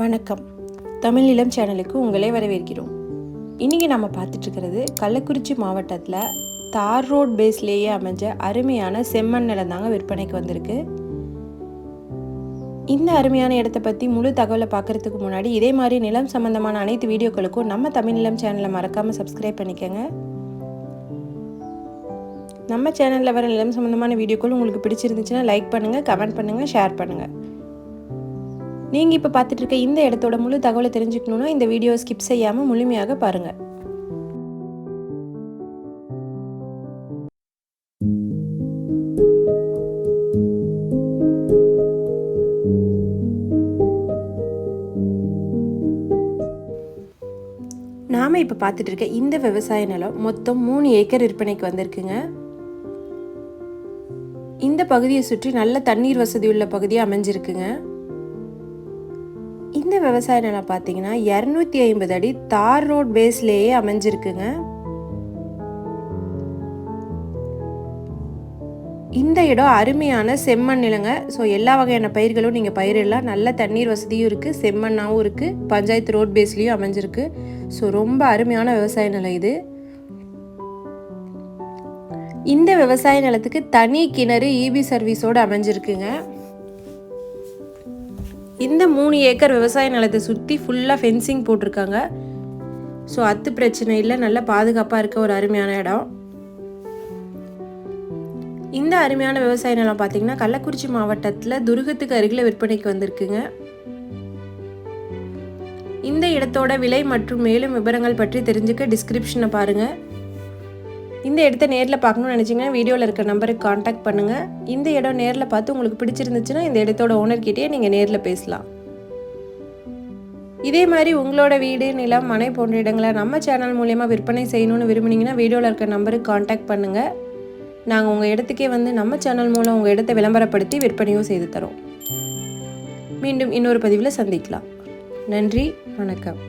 வணக்கம். தமிழ் இளம் சேனலுக்கு உங்களை வரவேற்கிறோம். இன்றைக்கி நம்ம பார்த்துட்ருக்கிறது கள்ளக்குறிச்சி மாவட்டத்தில் தார் ரோட் பேஸ்லேயே அமைஞ்ச அருமையான செம்மண் நிலம் தாங்க விற்பனைக்கு வந்திருக்கு. இந்த அருமையான இடத்த பற்றி முழு தகவலை பார்க்குறதுக்கு முன்னாடி இதே மாதிரி நிலம் சம்மந்தமான அனைத்து வீடியோக்களுக்கும் நம்ம தமிழ் நிலம் சேனலை மறக்காமல் சப்ஸ்கிரைப் பண்ணிக்கோங்க. நம்ம சேனலில் வர நிலம் சம்மந்தமான வீடியோக்கள் உங்களுக்கு பிடிச்சிருந்துச்சுன்னா லைக் பண்ணுங்கள் கமெண்ட் பண்ணுங்கள் ஷேர் பண்ணுங்கள் நீங்கள் இப்போ பார்த்துட்டு இருக்க இந்த இடத்தோட முழு தகவலை தெரிஞ்சுக்கணுன்னா இந்த வீடியோ ஸ்கிப் செய்யாமல் முழுமையாக பாருங்கள் நாம் இப்போ பார்த்துட்டு இருக்க இந்த விவசாய நிலம் மொத்தம் மூணு ஏக்கர் விற்பனைக்கு வந்திருக்குங்க. இந்த பகுதியை சுற்றி நல்ல தண்ணீர் வசதி உள்ள பகுதியாக அமைஞ்சிருக்குங்க. இந்த விவசாய நிலம் பார்த்தீங்கன்னா இரநூத்தி ஐம்பது அடி தார் ரோட் பேஸ்லேயே அமைஞ்சிருக்குங்க. இந்த இடம் அருமையான செம்மண் நிலங்க. ஸோ எல்லா வகையான பயிர்களும் நீங்கள் பயிரிடலாம். நல்ல தண்ணீர் வசதியும் இருக்குது செம்மண்ணாகவும் இருக்குது பஞ்சாயத்து ரோட் பேஸ்லேயும் அமைஞ்சிருக்கு. ஸோ ரொம்ப அருமையான விவசாய நிலம் இது. இந்த விவசாய நிலத்துக்கு தனி கிணறு இபி சர்வீஸோடு அமைஞ்சிருக்குங்க. இந்த மூணு ஏக்கர் விவசாய நிலத்தை சுற்றி ஃபுல்லாக ஃபென்சிங் போட்டிருக்காங்க. ஸோ அத்து பிரச்சனை இல்லை. நல்ல பாதுகாப்பாக இருக்க ஒரு அருமையான இடம். இந்த அருமையான விவசாய நிலம் பார்த்தீங்கன்னா கள்ளக்குறிச்சி மாவட்டத்தில் துருகத்துக்கு அருகில் விற்பனைக்கு வந்திருக்குங்க. இந்த இடத்தோட விலை மற்றும் மேலும் விவரங்கள் பற்றி தெரிஞ்சுக்க டிஸ்கிரிப்ஷனை பாருங்கள் இந்த இடத்த நேரில் பார்க்கணும்னு நினச்சிங்கன்னா வீடியோவில் இருக்க நம்பருக்கு காண்டாக்ட் பண்ணுங்கள் இந்த இடம் நேரில் பார்த்து உங்களுக்கு பிடிச்சிருந்துச்சுன்னா இந்த இடத்தோட ஓனர்கிட்டயே நீங்கள் நேரில் பேசலாம். இதே மாதிரி உங்களோட வீடு நிலம் மனை போன்ற இடங்களை நம்ம சேனல் மூலயமா விற்பனை செய்யணும்னு விரும்புனீங்கன்னா வீடியோவில் இருக்க நம்பருக்கு காண்டாக்ட் பண்ணுங்கள் நாங்கள் உங்கள் இடத்துக்கே வந்து நம்ம சேனல் மூலம் உங்கள் இடத்தை விளம்பரப்படுத்தி விற்பனையும் செய்து தரோம். மீண்டும் இன்னொரு பதிவில் சந்திக்கலாம். நன்றி வணக்கம்.